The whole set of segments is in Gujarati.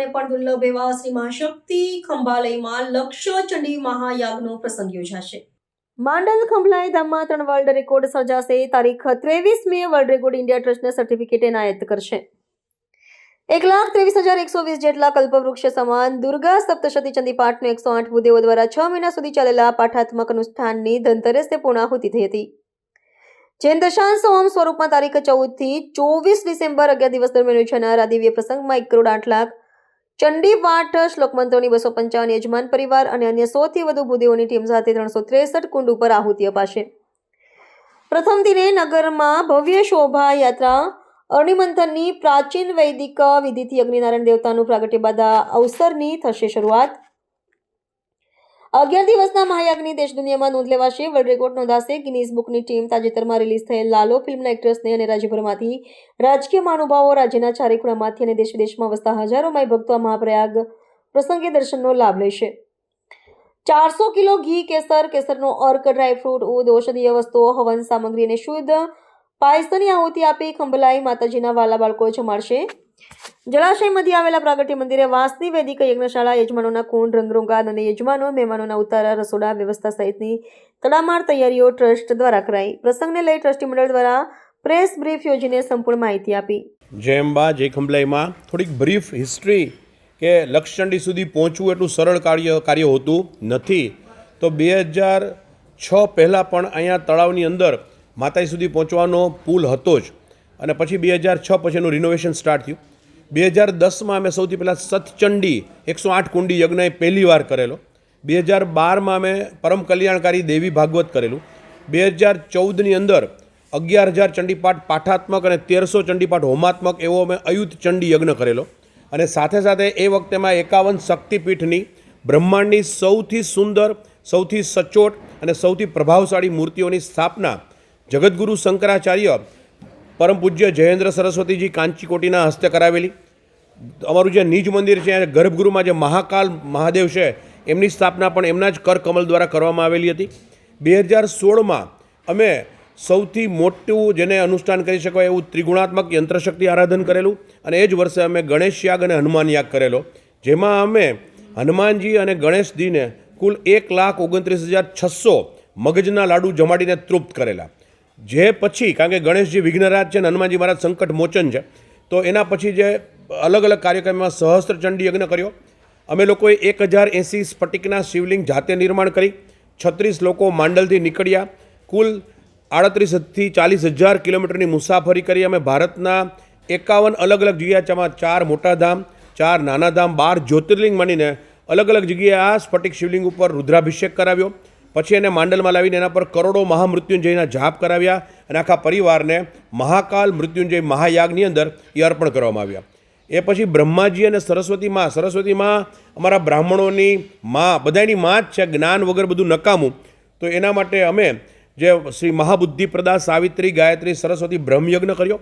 લોકોને પણ દુર્લભ મહાશક્તિ ખંભાલયમાં લક્ષ મહાયાગનો પ્રસંગ યોજાશે. માંડલ ખંભલાય ધામમાં ત્રણ વર્લ્ડ રેકોર્ડ સર્જાશે. તારીખ ત્રેવીસ મે વર્લ્ડ રેકોર્ડ ઇન્ડિયા ટ્રસ્ટને સર્ટિફિકેટ એનાયત કરશે. એક લાખ ત્રેવીસ હજાર એકસો વીસ જેટલા કલ્પવૃક્ષ સમાન દુર્ગા સપ્તશતી ચંદી પાઠનો એકસો આઠ ભૂદેવો દ્વારા છ મહિના સુધી ચાલેલા પાઠાત્મક અનુષ્ઠાનની ધનતેરસે પૂર્ણાહુતિ થઈ હતી. જૈન દશાંશ હોમ સ્વરૂપમાં તારીખ ચૌદથી ચોવીસ ડિસેમ્બર અગિયાર દિવસ દરમિયાન યોજાનાર આ દિવ્ય પ્રસંગમાં એક કરોડ આઠ લાખ ચંડી શ્લોકમંત્રોની શ્લોક મંત્રોની બસો પંચાવન યજમાન પરિવાર અને અન્ય સોથી વધુ ભૂદેવોની ટીમ સાથે ત્રણસો ત્રેસઠ કુંડ ઉપર આહુતિ અપાશે. પ્રથમ દિને નગરમાં ભવ્ય શોભાયાત્રા અર્ણિમંથનની પ્રાચીન વૈદિક વિધિથી અગ્નિનારાયણ દેવતાનું પ્રાગટ્ય બાદ અવસરની થશે શરૂઆત. અગિયાર દિવસના મહાયાગની દેશ દુનિયામાં નોંધ લેવાશે. વર્લ્ડ રેકોર્ડ નોંધાશે. ગિનીઝ બુકની ટીમ તાજેતરમાં રિલીઝ થયેલ લાલો ફિલ્મના એક્ટ્રેસને અને રાજ્યભરમાંથી રાજકીય મહાનુભાવો રાજ્યના ચારે ખૂણામાંથી અને દેશ વિદેશમાં વસતા હજારો માય ભક્તો આ મહાપ્રયાગ પ્રસંગે દર્શનનો લાભ લેશે. ચારસો કિલો ઘી, કેસર, કેસરનો અર્ક ડ્રાયફ્રૂટ ઉદ, ઔષધીય વસ્તુઓ, હવન સામગ્રી અને શુદ્ધ પાયસની આહુતિ આપી ખંભલાઈ માતાજીના વાલા બાળકો જમાડશે. જળાશય મધ્ય આવેલા પ્રાગટ્ય મંદિરે વાંસની વૈદિક યજ્ઞશાળા, યજમાનોના કુંડ રંગરોગાન અને યજમાનો, મહેમાનોના ઉતારા, રસોડા વ્યવસ્થા સહિતની તડામાર તૈયારીઓ ટ્રસ્ટ દ્વારા કરાઈ. પ્રસંગને લઈ ટ્રસ્ટી મંડળ દ્વારા પ્રેસ બ્રીફ યોજીને સંપૂર્ણ માહિતી આપી. જય અંબા જય ખંભલાઈમાં થોડીક બ્રીફ હિસ્ટ્રી કે લક્ષચંડી સુધી પહોંચવું એટલું સરળ કાર્ય કાર્ય હોતું નથી. તો બે હજાર છ પહેલાં પણ અહીંયા તળાવની અંદર માતાજી સુધી પહોંચવાનો પુલ હતો જ. અને પછી બે હજાર છ પછી એનું રિનોવેશન સ્ટાર્ટ થયું. બે હજાર દસમાં અમે સૌથી પહેલાં સતચંડી એકસો આઠ કુંડી યજ્ઞ એ પહેલી વાર કરેલો. બે હજાર બારમાં અમે પરમ કલ્યાણકારી દેવી ભાગવત કરેલું. બે હજાર ચૌદની અંદર અગિયાર હજાર ચંડીપાઠ પાઠાત્મક અને તેરસો ચંડીપાઠ હોમાત્મક એવો અમે અયુત ચંડી યજ્ઞ કરેલો. અને સાથે સાથે એ વખતેમાં એકાવન શક્તિપીઠની બ્રહ્માંડની સૌથી સુંદર, સૌથી સચોટ અને સૌથી પ્રભાવશાળી મૂર્તિઓની સ્થાપના જગદગુરુ શંકરાચાર્ય પરમ પૂજ્ય જયેન્દ્ર સરસ્વતીજી કાંચીકોટીના હસ્તે કરાવેલી. અમારું જે નિજ મંદિર છે ગર્ભગૃહમાં જે મહાકાલ મહાદેવ છે, એમની સ્થાપના પણ એમના જ કરકમલ દ્વારા કરવામાં આવેલી હતી. બે હજાર સોળમાં અમે સૌથી મોટું જેને અનુષ્ઠાન કરી શકાય એવું ત્રિગુણાત્મક યંત્રશક્તિ આરાધન કરેલું, અને એ જ વર્ષે અમે ગણેશ યાગ અને હનુમાન યાગ કરેલો. જેમાં અમે હનુમાનજી અને ગણેશજીને કુલ એક લાખ ઓગણત્રીસ હજાર છસો મગજના લાડુ જમાડીને તૃપ્ત કરેલા. જે પછી, કારણ કે ગણેશજી વિઘ્નરાજ છે અને હનુમાનજી મહારાજ સંકટ મોચન છે, તો એના પછી જે અલગ અલગ કાર્યક્રમમાં સહસ્ત્રચંડી યજ્ઞ કર્યો. અમે લોકોએ એક હજાર એંસી સ્ફટિકના શિવલિંગ જાતે નિર્માણ કરી. છત્રીસ લોકો માંડલથી નીકળ્યા. કુલ આડત્રીસથી ચાલીસ હજાર કિલોમીટરની મુસાફરી કરી. અમે ભારતના એકાવન અલગ અલગ જગ્યાચામાં ચાર મોટા ધામ ચાર નાના ધામ બાર જ્યોતિર્લિંગ માનીને અલગ અલગ જગ્યાએ આ સ્ફટિક શિવલિંગ ઉપર રુદ્રાભિષેક કરાવ્યો. પછી એને માંડલમાં લાવીને એના પર કરોડો મહામૃત્યુંજયના જાપ કરાવ્યા અને આખા પરિવારને મહાકાલ મૃત્યુંજય મહાયાગની અંદર એ અર્પણ કરવામાં આવ્યા. એ પછી બ્રહ્માજી અને સરસ્વતી માં સરસ્વતી માં અમારા બ્રાહ્મણોની માં બધાની માં જ છે, જ્ઞાન વગર બધું નકામું. તો એના માટે અમે જે શ્રી મહાબુદ્ધિપ્રદા સાવિત્રી, ગાયત્રી, સરસ્વતી બ્રહ્મયજ્ઞ કર્યો.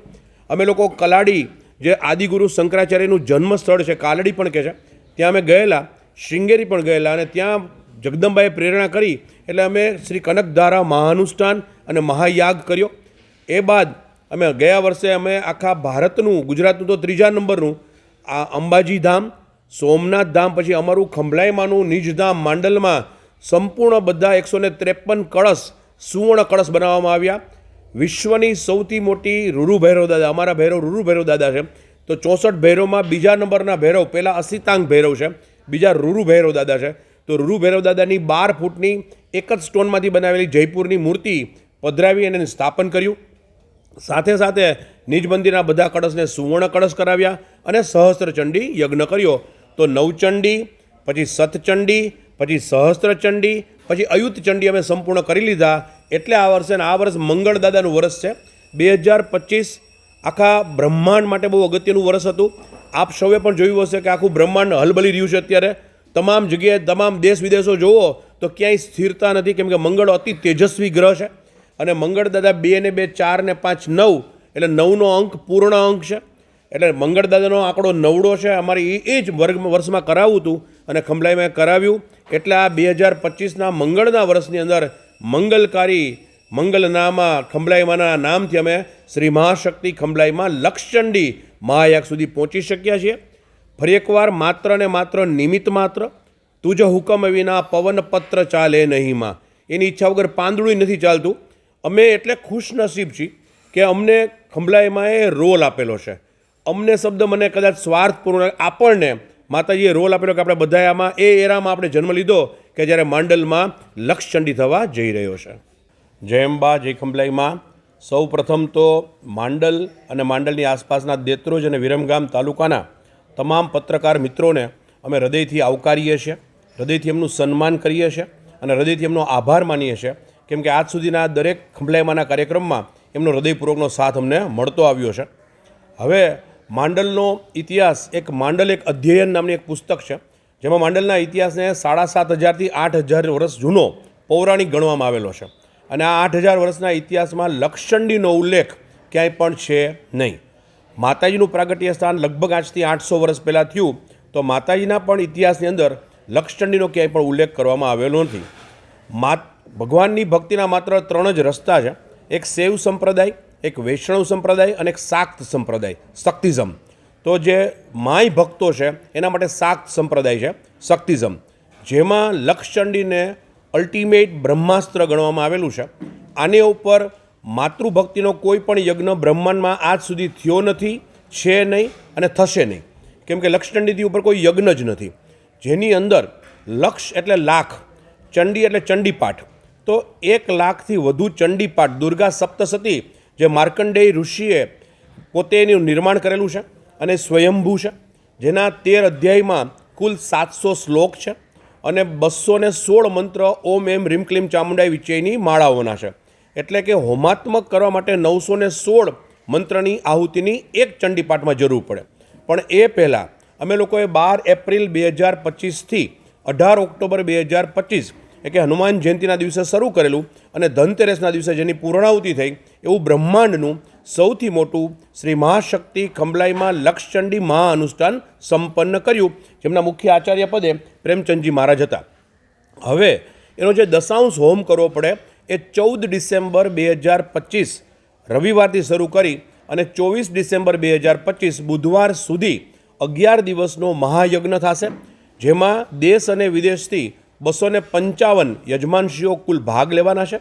અમે લોકો કલાડી, જે આદિગુરુ શંકરાચાર્યનું જન્મ સ્થળ છે, કાલડી પણ કહે છે. ત્યાં અમે ગયેલા, શૃંગેરી પણ ગયેલા અને ત્યાં જગદંબાએ પ્રેરણા કરી એટલે અમે શ્રી કનકધારા મહાનુષ્ઠાન અને મહાયાગ કર્યો. એ બાદ અમે ગયા વર્ષે અમે આખા ભારતનું, ગુજરાતનું તો ત્રીજા નંબરનું, આ અંબાજી ધામ, સોમનાથ ધામ, પછી અમારું ખંભલાઈમાનું નિજધામ માંડલમાં સંપૂર્ણ બધા એકસો ને ત્રેપન કળશ, સુવર્ણ કળશ બનાવવામાં આવ્યા. વિશ્વની સૌથી મોટી રૂરુ ભૈરવ દાદા, અમારા ભૈરવ રૂરુ ભૈરવ દાદા છે. તો ચોસઠ ભૈરવમાં બીજા નંબરના ભૈરવ પહેલાં અસિતાંગ ભૈરવ છે. બીજા રૂરુ ભૈરવ દાદા છે. તો રૂરુ ભૈરવ દાદાની બાર ફૂટની એક જ સ્ટોનમાંથી બનાવેલી જયપુરની મૂર્તિ પધરાવી અને સ્થાપન કર્યું. સાથે સાથે નિજ બધા કળશને સુવર્ણ કળશ કરાવ્યા અને સહસ્ત્રચંડી યજ્ઞ કર્યો. તો નવચંડી, પછી સતચંડી, પછી સહસ્ત્રચંડી પછી અયુતચંડી અમે સંપૂર્ણ કરી લીધા. એટલે આ વર્ષે આ વર્ષ મંગળ દાદાનું વર્ષ છે. બે હજાર પચીસ આખા બ્રહ્માંડ માટે બહુ અગત્યનું વર્ષ હતું. આપ સૌએ પણ જોયું હશે કે આખું બ્રહ્માંડ હલબલી રહ્યું છે અત્યારે. તમામ જગ્યાએ તમામ દેશ વિદેશો જુઓ, તો ક્યાંય સ્થિરતા નથી. કેમ કે મંગળ અતિ તેજસ્વી ગ્રહ છે. અને મંગળ દાદા બે ને બે, ચાર ને પાંચ, નવ, એટલે નવનો અંક પૂર્ણ અંક છે. એટલે મંગળ દાદાનો આંકડો નવડો છે. અમારે એ એ જ વર્ગ વર્ષમાં કરાવવું હતું અને ખંભલાઈમાં કરાવ્યું. એટલે આ બે હજાર પચીસના મંગળના વર્ષની અંદર મંગલકારી મંગલનામા ખંભલાઈમાના નામથી અમે શ્રી મહાશક્તિ ખંભલાઈમાં લક્ષચંડી મહાયાગ સુધી પહોંચી શક્યા છીએ. ફરી એકવાર માત્ર ને માત્ર નિમિત્ત માત્ર, તુજ હુકમ વિના પવન પત્ર ચાલે નહીંમાં. એની ઈચ્છા વગર પાંદડું નથી ચાલતું. અમે એટલે ખુશનસીબ છીએ કે અમને ખંભલાઈમાં એ રોલ આપેલો છે. અમને શબ્દ મને કદાચ સ્વાર્થપૂર્ણ આપણને, માતાજીએ રોલ આપેલો કે આપણે બધા આમાં એ એરામાં આપણે જન્મ લીધો કે જ્યારે માંડલમાં લક્ષચંડી થવા જઈ રહ્યો છે. જય જય ખંભલાઈમાં સૌ પ્રથમ તો માંડલ અને માંડલની આસપાસના દેત્રોજ અને વિરમગામ તાલુકાના તમામ પત્રકાર મિત્રોને અમે હૃદયથી આવકારીએ છીએ, હૃદયથી એમનું સન્માન કરીએ છીએ અને હૃદયથી એમનો આભાર માનીએ છીએ. કેમ કે આજ સુધીના દરેક ખંભલાઈમાંના કાર્યક્રમમાં એમનો હૃદયપૂર્વકનો સાથ અમને મળતો આવ્યો છે. હવે માંડલનો ઇતિહાસ એક માંડલ એક અધ્યયન નામની એક પુસ્તક છે, જેમાં માંડલના ઇતિહાસને સાડા સાત હજારથી આઠ હજાર વર્ષ જૂનો પૌરાણિક ગણવામાં આવેલો છે. અને આ આઠ હજાર વર્ષના ઇતિહાસમાં લક્ષંડીનો ઉલ્લેખ ક્યાંય પણ છે નહીં. માતાજીનું પ્રાગટ્ય સ્થાન લગભગ આજથી આઠસો વર્ષ પહેલાં થયું, તો માતાજીના પણ ઇતિહાસની અંદર લક્ષચંડીનો ક્યાંય પણ ઉલ્લેખ કરવામાં આવેલો નથી. માત ભગવાનની ભક્તિના માત્ર ત્રણ જ રસ્તા છે. એક શૈવ સંપ્રદાય, એક વૈષ્ણવ સંપ્રદાય અને એક શાક્ત સંપ્રદાય, શક્તિઝમ. તો જે માય ભક્તો છે, એના માટે શાક્ત સંપ્રદાય છે, શક્તિઝમ. જેમાં લક્ષચંડીને અલ્ટિમેટ બ્રહ્માસ્ત્ર ગણવામાં આવેલું છે. આને ઉપર માતૃભક્તિનો કોઈ પણ યજ્ઞ બ્રહ્માંડમાં આજ સુધી થયો નથી, છે નહીં અને થશે નહીં. કેમ કે લક્ષચંડીથી ઉપર કોઈ યજ્ઞ જ નથી. જેની અંદર લક્ષ એટલે લાખ, ચંડી એટલે ચંડીપાઠ. તો એક લાખથી વધુ ચંડીપાઠ દુર્ગા સપ્તસતી, જે માર્કંડેય ઋષિએ પોતે એનું નિર્માણ કરેલું છે અને સ્વયંભૂ છે, જેના તેર અધ્યાયમાં કુલ સાતસો શ્લોક છે અને બસો સોળ મંત્ર ઓમ એમ રીમ ચામુંડાઈ વિચયની માળાઓના છે. એટલે કે હોમાત્મક કરવા માટે નવસો ને સોળ મંત્રની આહુતિની એક ચંડીપાઠમાં જરૂર પડે. પણ એ પહેલાં અમે લોકોએ બાર એપ્રિલ બે હજાર પચીસથી અઢાર ઓક્ટોબર બે હજાર પચીસ એટલે કે હનુમાન જયંતિના દિવસે શરૂ કરેલું અને ધનતેરસના દિવસે જેની પૂર્ણાહુતિ થઈ, એવું બ્રહ્માંડનું સૌથી મોટું શ્રી મહાશક્તિ ખંભલાઈમાં લક્ષચંડી મહા અનુષ્ઠાન સંપન્ન કર્યું, જેમના મુખ્ય આચાર્ય પદે પ્રેમચંદજી મહારાજ હતા. હવે એનો જે દશાંશ હોમ કરવો પડે એ ચૌદ ડિસેમ્બર બે હજાર પચીસ. રવિવારથી શરૂ કરી અને ચોવીસ ડિસેમ્બર બે હજાર પચીસ બુધવાર સુધી અગિયાર દિવસનો મહાયજ્ઞ થશે, જેમાં દેશ અને વિદેશથી બસો ને પંચાવન યજમાનશીઓ કુલ ભાગ લેવાના છે.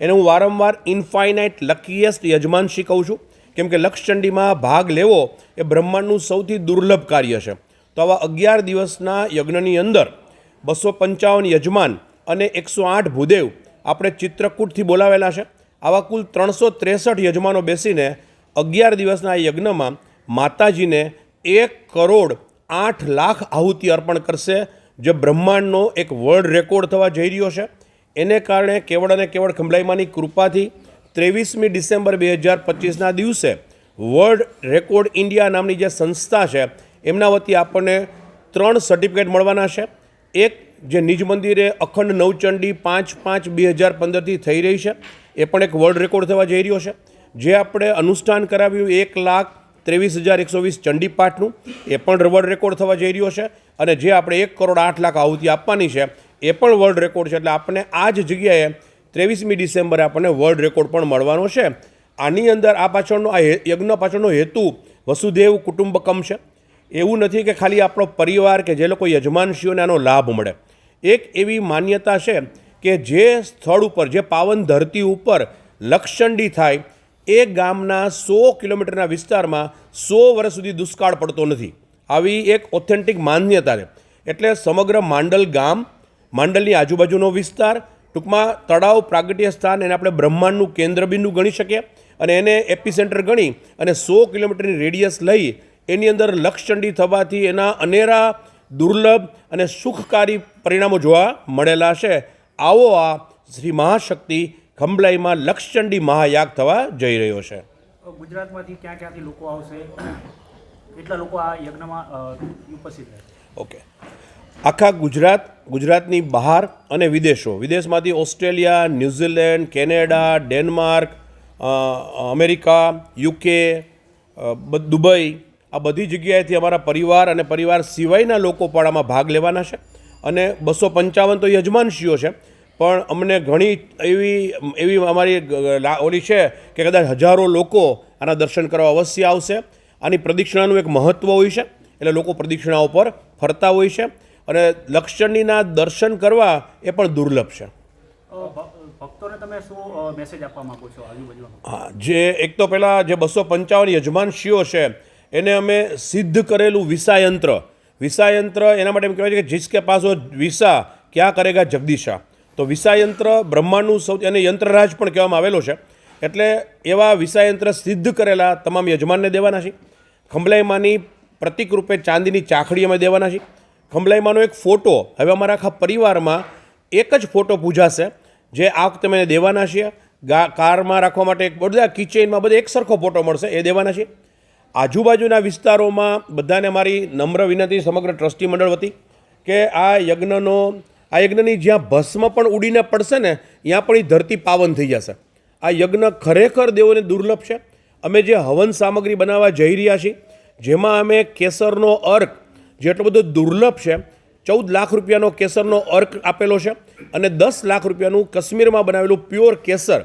એને હું વારંવાર ઇન્ફાઇનાઇટ લકીએસ્ટ યજમાનશી કહું છું. કેમ કે લક્ષચંડીમાં ભાગ લેવો એ બ્રહ્માંડનું સૌથી દુર્લભ કાર્ય છે. તો આવા અગિયાર દિવસના યજ્ઞની અંદર બસો પંચાવન યજમાન અને એકસો આઠ ભૂદેવ આપણે ચિત્રકૂટથી બોલાવેલા છે. આવા કુલ ત્રણસો ત્રેસઠ યજમાનો બેસીને અગિયાર દિવસના આ યજ્ઞમાં માતાજીને એક કરોડ આઠ લાખ આહુતિ અર્પણ કરશે, જે બ્રહ્માંડનો એક વર્લ્ડ રેકોર્ડ થવા જઈ રહ્યો છે. એને કારણે કેવળ અને કેવળ ખંભલાઈમાની કૃપાથી ત્રેવીસમી ડિસેમ્બર બે હજાર પચીસના દિવસે વર્લ્ડ રેકોર્ડ ઇન્ડિયા નામની જે સંસ્થા છે, એમના વતી આપણને ત્રણ સર્ટિફિકેટ મળવાના છે. એક જે નિજ મંદિરે અખંડ નવચંડી પાંચ પાંચ બે હજાર પંદરથી થઈ રહી છે, એ પણ એક વર્લ્ડ રેકોર્ડ થવા જઈ રહ્યો છે. જે આપણે અનુષ્ઠાન કરાવ્યું એક લાખ ત્રેવીસ હજાર એકસો વીસ ચંડીપાઠનું, એ પણ વર્લ્ડ રેકોર્ડ થવા જઈ રહ્યો છે. અને જે આપણે એક કરોડ આઠ લાખ આહુતિ આપવાની છે, એ પણ વર્લ્ડ રેકોર્ડ છે. એટલે આપણને આ જ જગ્યાએ ત્રેવીસમી ડિસેમ્બરે આપણને વર્લ્ડ રેકોર્ડ પણ મળવાનો છે. આની અંદર આ પાછળનો, આ યજ્ઞ પાછળનો હેતુ વસુદેવ કુટુંબકમ છે. એવું નથી કે ખાલી આપણો પરિવાર કે જે લોકો યજમાનશીઓને આનો લાભ મળે. એક એવી માન્યતા છે કે જે સ્થળ ઉપર, જે પાવન ધરતી ઉપર લક્ષંડી થાય, એ ગામના સો કિલોમીટરના વિસ્તારમાં સો વર્ષ સુધી દુષ્કાળ પડતો નથી. આવી એક ઓથેન્ટિક માન્યતા છે. એટલે સમગ્ર માંડલ ગામ, માંડલની આજુબાજુનો વિસ્તાર, ટૂંકમાં તળાવ પ્રાગટ્ય સ્થાન, એને આપણે બ્રહ્માંડનું કેન્દ્રબિંદુ ગણી શકીએ અને એને એપિસેન્ટર ગણી અને સો કિલોમીટરની રેડિયસ લઈ એની અંદર લક્ષચંડી થવાથી એના અનેરા દુર્લભ અને સુખકારી પરિણામો જોવા મળેલા છે. આવો આ શ્રી મહાશક્તિ ખંભલાઈમાં લક્ષચંડી મહાયાગ થવા જઈ રહ્યો છે. ગુજરાતમાંથી ક્યાં ક્યાંથી લોકો આવશે? કેટલા લોકો આ યજ્ઞમાં ઉપસ્થિત રહેશે? ઓકે. આખા ગુજરાત ગુજરાતની બહાર અને વિદેશો વિદેશમાંથી Australia New Zealand Canada Denmark America UK Dubai આ બધી જગ્યાએથી અમારા પરિવાર અને પરિવાર સિવાયના લોકો પણ આમાં ભાગ લેવાના છે. અને બસો પંચાવન તો યજમાનશીઓ છે. પણ અમને ઘણી એવી એવી અમારી ઓલી છે કે કદાચ હજારો લોકો આના દર્શન કરવા અવશ્ય આવશે. આની પ્રદક્ષિણાનું એક મહત્ત્વ હોય છે. એટલે લોકો પ્રદક્ષિણાઓ પર ફરતા હોય છે. અને લક્ષણીના દર્શન કરવા એ પણ દુર્લભ છે. ભક્તોને તમે શું મેસેજ આપવા માંગો છો આજુબાજુમાં? હા જે એક તો પહેલાં જે બસો પંચાવન યજમાનશીઓ છે એને અમે સિદ્ધ કરેલું વિસાયંત્ર વિસાયંત્ર એના માટે એમ કહેવાય છે કે જિસકે પાસો વિસા ક્યાં કરેગા જગદીશા. તો વિસાયંત્ર બ્રહ્માંડનું સૌથી અને યંત્રરાજ પણ કહેવામાં આવેલો છે. એટલે એવા વિસાયંત્ર સિદ્ધ કરેલા તમામ યજમાનને દેવાના છે. ખંભલાઈમાની પ્રતિક રૂપે ચાંદીની ચાખડી અમે દેવાના છે. ખંભલાઈમાનો એક ફોટો, હવે અમારા આખા પરિવારમાં એક જ ફોટો પૂજાશે, જે આ વખતે અમે દેવાના છીએ. કારમાં રાખવા માટે એક બધા કિચેનમાં બધે એક સરખો ફોટો મળશે, એ દેવાના છે આજુબાજુના વિસ્તારોમાં બધાને મારી નમ્ર વિનંતી સમગ્ર ટ્રસ્ટી મંડળ વતી કે આ યજ્ઞનો, આ યજ્ઞની જ્યાં ભસ્મ પણ ઉડીને પડશે ને, ત્યાં પણ એ ધરતી પાવન થઈ જશે. આ યજ્ઞ ખરેખર દેવોને દુર્લભ છે. અમે જે હવન સામગ્રી બનાવવા જઈ રહ્યા છીએ, જેમાં અમે કેસરનો અર્ક જેટલો બધો દુર્લભ છે, ચૌદ લાખ રૂપિયાનો કેસરનો અર્ક આપેલો છે અને દસ લાખ રૂપિયાનું કશ્મીરમાં બનાવેલું પ્યોર કેસર.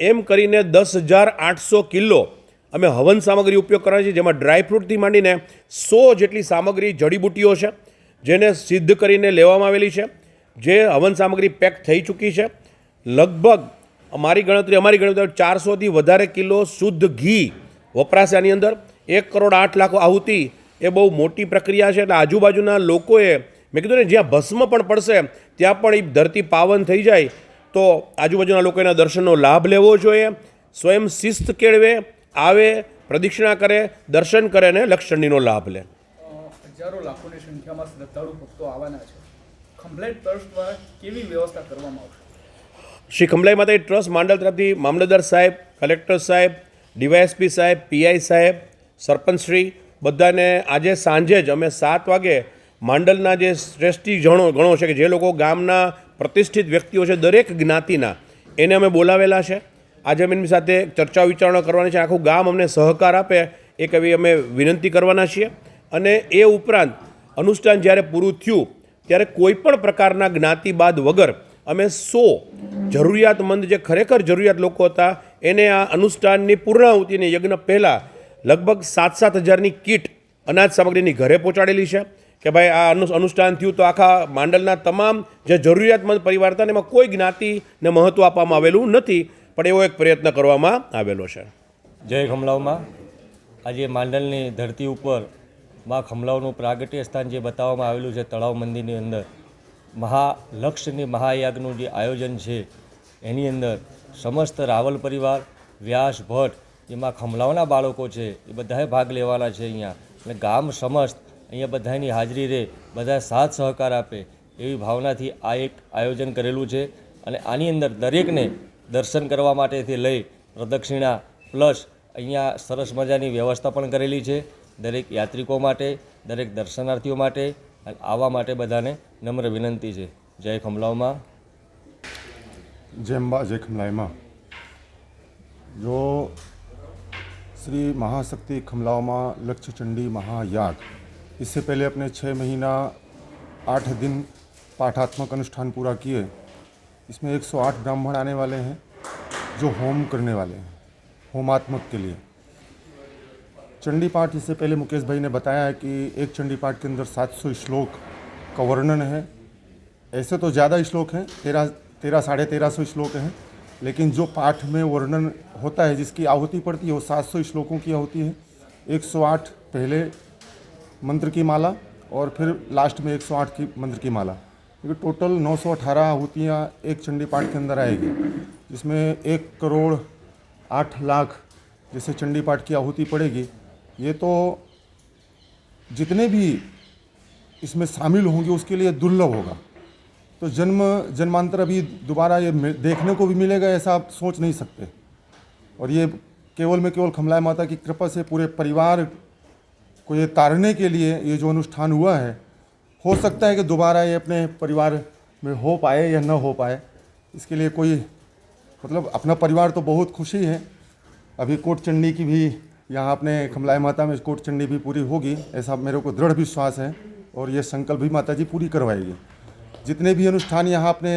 એમ કરીને દસ હજાર આઠસો કિલો અમે હવન સામગ્રી ઉપયોગ કરવાની છે, જેમાં ડ્રાયફ્રૂટથી માંડીને સો જેટલી સામગ્રી જડીબુટ્ટીઓ છે, જેને સિદ્ધ કરીને લેવામાં આવેલી છે, જે હવન સામગ્રી પેક થઈ ચૂકી છે. લગભગ અમારી ગણતરી અમારી ગણતરી ચારસોથી વધારે કિલો શુદ્ધ ઘી વપરાશે આની અંદર. એક કરોડ આઠ લાખ આહુતિ એ બહુ મોટી પ્રક્રિયા છે, એટલે આજુબાજુના લોકોએ, મેં કીધું ને, જ્યાં ભસ્મ પણ પડશે, ત્યાં પણ એ ધરતી પાવન થઈ જાય. તો આજુબાજુના લોકો એના દર્શનનો લાભ લેવો જોઈએ. સ્વયં શિસ્ત કેળવે આવે પ્રદક્ષિણા કરે દર્શન કરે અને લક્ષચંડીનો લાભ લે. હજારો લાખોની સંખ્યામાં શ્રદ્ધાળુ ભક્તો આવવાના છે. કમ્પ્લેટ ટ્રસ્ટ દ્વારા કેવી વ્યવસ્થા કરવામાં આવશે? શ્રી ખંભલાઈ માતા ટ્રસ્ટ માંડલ તરફથી મામલતદાર સાહેબ કલેક્ટર સાહેબ ડીવાયએસપી સાહેબ પીઆઈ સાહેબ સરપંચશ્રી બધાને આજે સાંજે જ અમે સાત વાગે માંડલના જે શ્રેષ્ઠી જણો ગણો છે કે જે લોકો ગામના પ્રતિષ્ઠિત વ્યક્તિઓ છે દરેક જ્ઞાતિના એને અમે બોલાવેલા છે. આજે અમે સાથે ચર્ચા વિચારણા કરવાની છે. આખું ગામ અમને સહકાર આપે, એક એવી અમે વિનંતી કરવાના છીએ. અને એ ઉપરાંત, અનુષ્ઠાન જ્યારે પૂરું થયું, ત્યારે કોઈ પણ પ્રકારના જ્ઞાતિવાદ વગર અમે સો જરૂરિયાતમંદ જે ખરેખર જરૂરિયાત લોકો હતા, એને આ અનુષ્ઠાનની પૂર્ણાહુતિને યજ્ઞ પહેલાં લગભગ સાત સાત હજારની કીટ અનાજ સામગ્રીની ઘરે પહોંચાડેલી છે કે ભાઈ આ અનુ અનુષ્ઠાન થયું તો આખા માંડલના તમામ જે જરૂરિયાતમંદ પરિવાર હતા એમાં કોઈ જ્ઞાતિને મહત્ત્વ આપવામાં આવેલું નથી. પણ એવો એક પ્રયત્ન કરવામાં આવેલો છે. જય ખમલાવમાં. આજે માંડલની ધરતી ઉપર મા ખમલાવનું પ્રાગટ્ય સ્થાન જે બતાવવામાં આવેલું છે તળાવ મંદિરની અંદર મહાલક્ષની મહાયાગનું જે આયોજન છે, એની અંદર સમસ્ત રાવલ પરિવાર, વ્યાસ ભટ્ટ જેમાં ખમલાવના બાળકો છે, એ બધાએ ભાગ લેવાના છે અહીંયા. અને ગામ સમસ્ત અહીંયા બધાની હાજરી રહે, બધા સાથ સહકાર આપે એવી ભાવનાથી આ એક આયોજન કરેલું છે. અને આની અંદર દરેકને દર્શન કરવા માટેથી લઈ પ્રદક્ષિણા પ્લસ અહીંયા સરસ મજાની વ્યવસ્થા પણ કરેલી છે દરેક યાત્રિકો માટે દરેક દર્શનાર્થીઓ માટે અને આવવા માટે બધાને નમ્ર વિનંતી છે જય ખમલાવમાં जय अम्बा जय खमलाई माँ जो श्री महाशक्ति खमलाव माँ लक्ष्य चंडी महायाग इससे पहले अपने छः महीना आठ दिन पाठात्मक अनुष्ठान पूरा किए इसमें 108 ब्राह्मण आने वाले हैं, जो होम करने वाले हैं, होमात्मक के लिए। चंडी पाठ इससे पहले मुकेश भाई ने बताया है कि एक चंडी पाठ के अंदर 700 श्लोक का वर्णन है। ऐसे तो ज़्यादा श्लोक हैं, तेरह तेरह, साढ़े तेरह सौ श्लोक हैं, लेकिन जो पाठ में वर्णन होता है, जिसकी आहुति पड़ती है, वो सात सौ श्लोकों की आहुति है। एक सौ आठ पहले मंत्र की माला और फिर लास्ट में एक सौ आठ की मंत्र की माला। क्योंकि टोटल नौ सौ अठारह आहुतियाँ एक चंडी पाठ के अंदर आएगी, जिसमें एक करोड़ आठ लाख जैसे चंडी पाठ की आहुति पड़ेगी। ये तो जितने भी इसमें शामिल होंगे, उसके लिए दुर्लभ होगा। तो जन्म, जन्मांतर अभी दोबारा ये देखने को भी मिलेगा, ऐसा आप सोच नहीं सकते। और ये केवल में केवल खमलाए माता की कृपा से पूरे परिवार को ये तारने के लिए ये जो अनुष्ठान हुआ है हो सकता है कि दोबारा ये अपने परिवार में हो पाए या न हो पाए। इसके लिए कोई मतलब अपना परिवार तो बहुत खुशी है। अभी कोट चंडी की भी, यहाँ अपने खमलाए माता में कोट चंडी भी पूरी होगी, ऐसा मेरे को दृढ़ विश्वास है और ये संकल्प भी माता जी पूरी करवाएगी। जितने भी अनुष्ठान यहाँ आपने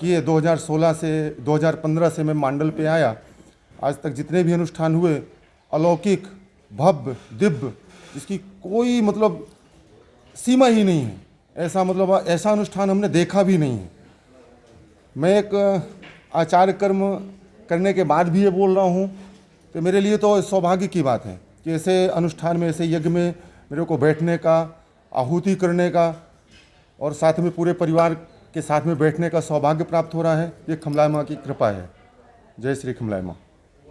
किए 2016 से 2015 से मैं मांडल पे आया, आज तक जितने भी अनुष्ठान हुए, अलौकिक, भव्य, दिव्य, जिसकी कोई मतलब सीमा ही नहीं है। ऐसा मतलब ऐसा अनुष्ठान हमने देखा भी नहीं है। मैं एक आचार्य कर्म करने के बाद भी ये बोल रहा हूँ कि मेरे लिए तो सौभाग्य की बात है कि ऐसे अनुष्ठान में, ऐसे यज्ञ में मेरे को बैठने का, आहुति करने का और साथ में पूरे परिवार के साथ में बैठने का सौभाग्य प्राप्त हो रहा है। ये खमलाय माँ की कृपा है। जय श्री खमलाय माँ